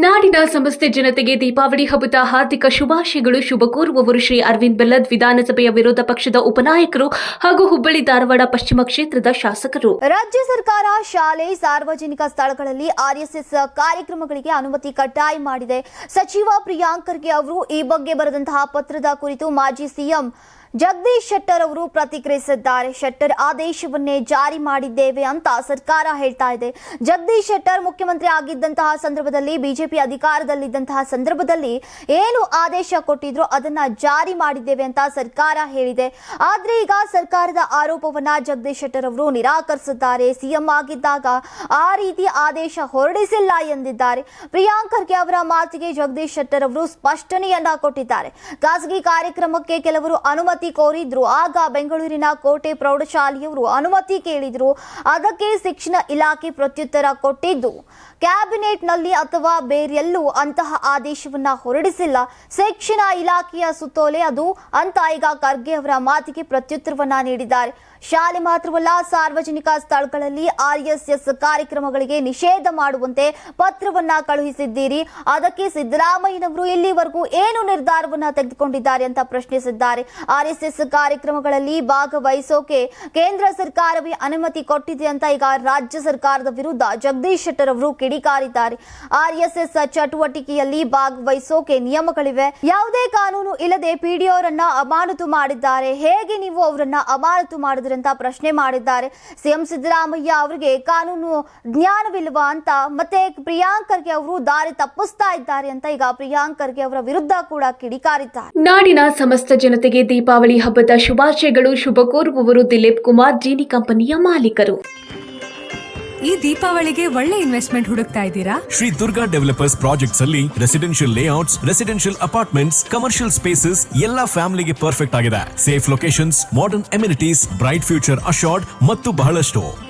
ನಾಡಿನ ಸಮಸ್ತ ಜನತೆಗೆ ದೀಪಾವಳಿ ಹಬ್ಬದ ಹಾರ್ದಿಕ ಶುಭಾಶಯಗಳು. ಶುಭ ಕೋರುವವರು ಶ್ರೀ ಅರವಿಂದ್ ಬೆಲ್ಲದ್ ವಿಧಾನಸಭೆಯ ವಿರೋಧ ಪಕ್ಷದ ಉಪನಾಯಕರು ಹಾಗೂ ಹುಬ್ಬಳ್ಳಿ ಧಾರವಾಡ ಪಶ್ಚಿಮ ಕ್ಷೇತ್ರದ ಶಾಸಕರು. ರಾಜ್ಯ ಸರ್ಕಾರ ಶಾಲೆ, ಸಾರ್ವಜನಿಕ ಸ್ಥಳಗಳಲ್ಲಿ ಆರ್ಎಸ್ಎಸ್ ಕಾರ್ಯಕ್ರಮಗಳಿಗೆ ಅನುಮತಿ ಕಡ್ಡಾಯ ಮಾಡಿದೆ. ಸಚಿವ ಪ್ರಿಯಾಂಕರ್ಗೆ ಅವರು ಈ ಬಗ್ಗೆ ಬರೆದಂತಹ ಪತ್ರದ ಕುರಿತು ಮಾಜಿ ಸಿಎಂ ಜಗದೀಶ್ ಶೆಟ್ಟರ್ ಅವರು ಪ್ರತಿಕ್ರಿಯಿಸಿದ್ದಾರೆ. ಶೆಟ್ಟರ್ ಆದೇಶವನ್ನೇ ಜಾರಿ ಮಾಡಿದ್ದೇವೆ ಅಂತ ಸರ್ಕಾರ ಹೇಳ್ತಾ ಇದೆ. ಜಗದೀಶ್ ಶೆಟ್ಟರ್ ಮುಖ್ಯಮಂತ್ರಿ ಆಗಿದ್ದಂತಹ ಸಂದರ್ಭದಲ್ಲಿ ಬಿಜೆಪಿ ಅಧಿಕಾರದಲ್ಲಿದ್ದಂತಹ ಸಂದರ್ಭದಲ್ಲಿ ಏನು ಆದೇಶ ಕೊಟ್ಟಿದ್ರು ಅದನ್ನ ಜಾರಿ ಮಾಡಿದ್ದೇವೆ ಅಂತ ಸರ್ಕಾರ ಹೇಳಿದೆ. ಆದ್ರೆ ಈಗ ಸರ್ಕಾರದ ಆರೋಪವನ್ನ ಜಗದೀಶ್ ಶೆಟ್ಟರ್ ಅವರು ನಿರಾಕರಿಸಿದ್ದಾರೆ. ಸಿಎಂ ಆಗಿದ್ದಾಗ ಆ ರೀತಿ ಆದೇಶ ಹೊರಡಿಸಿಲ್ಲ ಎಂದಿದ್ದಾರೆ. ಪ್ರಿಯಾಂಕ್ ಖರ್ಗೆ ಅವರ ಮಾತಿಗೆ ಜಗದೀಶ್ ಶೆಟ್ಟರ್ ಅವರು ಸ್ಪಷ್ಟನೆಯನ್ನ ಕೊಟ್ಟಿದ್ದಾರೆ. ಖಾಸಗಿ ಕಾರ್ಯಕ್ರಮಕ್ಕೆ ಕೆಲವರು ಅನುಮತಿ ಕೋರಿದ್ರು. ಆಗ ಬೆಂಗಳೂರಿನ ಕೋಟೆ ಪ್ರೌಢಶಾಲೆಯವರು ಅನುಮತಿ ಕೇಳಿದ್ರು. ಅದಕ್ಕೆ ಶಿಕ್ಷಣ ಇಲಾಖೆ ಪ್ರತ್ಯುತ್ತರ ಕೊಟ್ಟಿದ್ದು. ಕ್ಯಾಬಿನೆಟ್ನಲ್ಲಿ ಅಥವಾ ಬೇರೆಲ್ಲೂ ಅಂತಹ ಆದೇಶವನ್ನ ಹೊರಡಿಸಿಲ್ಲ. ಶಿಕ್ಷಣ ಇಲಾಖೆಯ ಸುತ್ತೋಲೆ ಅದು. ಅಂತ ಈಗ ಖರ್ಗೆ ಅವರ ಮಾತಿಗೆ ಪ್ರತ್ಯುತ್ತರವನ್ನ ನೀಡಿದ್ದಾರೆ. ಶಾಲೆ ಮಾತ್ರವಲ್ಲ, ಸಾರ್ವಜನಿಕ ಸ್ಥಳಗಳಲ್ಲಿ ಆರ್ಎಸ್ಎಸ್ ಕಾರ್ಯಕ್ರಮಗಳಿಗೆ ನಿಷೇಧ ಮಾಡುವಂತೆ ಪತ್ರವನ್ನ ಕಳುಹಿಸಿದ್ದೀರಿ. ಅದಕ್ಕೆ ಸಿದ್ದರಾಮಯ್ಯನವರು ಇಲ್ಲಿವರೆಗೂ ಏನು ನಿರ್ಧಾರವನ್ನ ತೆಗೆದುಕೊಂಡಿದ್ದಾರೆ ಅಂತ ಪ್ರಶ್ನಿಸಿದ್ದಾರೆ. ಆರ್ಎಸ್ಎಸ್ ಕಾರ್ಯಕ್ರಮಗಳಲ್ಲಿ ಭಾಗವಹಿಸೋಕೆ ಕೇಂದ್ರ ಸರ್ಕಾರವೇ ಅನುಮತಿ ಕೊಟ್ಟಿದೆ ಅಂತ ಈಗ ರಾಜ್ಯ ಸರ್ಕಾರದ ವಿರುದ್ಧ ಜಗದೀಶ್ ಶೆಟ್ಟರ್ ಅವರು ಕಿಡಿಕಾರಿದ್ದಾರೆ. ಆರ್ಎಸ್ಎಸ್ ಚಟುವಟಿಕೆಯಲ್ಲಿ ಭಾಗವಹಿಸೋಕೆ ನಿಯಮಗಳಿವೆ. ಯಾವುದೇ ಕಾನೂನು ಇಲ್ಲದೆ ಪಿಡಿಒರನ್ನ ಅಮಾನತು ಮಾಡಿದ್ದಾರೆ. ಹೇಗೆ ನೀವು ಅವರನ್ನ ಅಮಾನತು ಮಾಡಿದ್ರೆ ಅಂತ ಪ್ರಶ್ನೆ ಮಾಡಿದ್ದಾರೆ. ಸಿಎಂ ಸಿದ್ದರಾಮಯ್ಯ ಅವರಿಗೆ ಕಾನೂನು ಜ್ಞಾನವಿಲ್ವಾ ಅಂತ ಮತ್ತೆ ಪ್ರಿಯಾಂಕರ್ಗೆ ಅವರು ದಾರಿ ತಪ್ಪಿಸ್ತಾ ಇದ್ದಾರೆ ಅಂತ ಈಗ ಪ್ರಿಯಾಂಕರ್ಗೆ ಅವರ ವಿರುದ್ಧ ಕೂಡ ಕಿಡಿಕಾರಿದ್ದಾರೆ. ನಾಡಿನ ಸಮಸ್ತ ಜನತೆಗೆ ದೀಪಾವಳಿ ಹಬ್ಬದ ಶುಭಾಶಯಗಳು ಶುಭ ಕೋರುವವರು ದಿಲೀಪ್ ಕುಮಾರ್ ಜೀನಿ ಕಂಪನಿಯ ಮಾಲೀಕರು. ಈ ದೀಪಾವಳಿಗೆ ಒಳ್ಳೆ ಇನ್ವೆಸ್ಟ್ಮೆಂಟ್ ಹುಡುಕ್ತಾ ಇದ್ದೀರಾ? ಶ್ರೀ ದುರ್ಗಾ ಡೆವಲಪರ್ಸ್ ಪ್ರಾಜೆಕ್ಟ್ಸ್ ಅಲ್ಲಿ residential layouts residential apartments commercial spaces ಎಲ್ಲಾ ಫ್ಯಾಮಿಲಿಗೆ ಪರ್ಫೆಕ್ಟ್ ಆಗಿದೆ. Safe locations modern amenities bright future assured ಮತ್ತು ಬಹಳಷ್ಟು.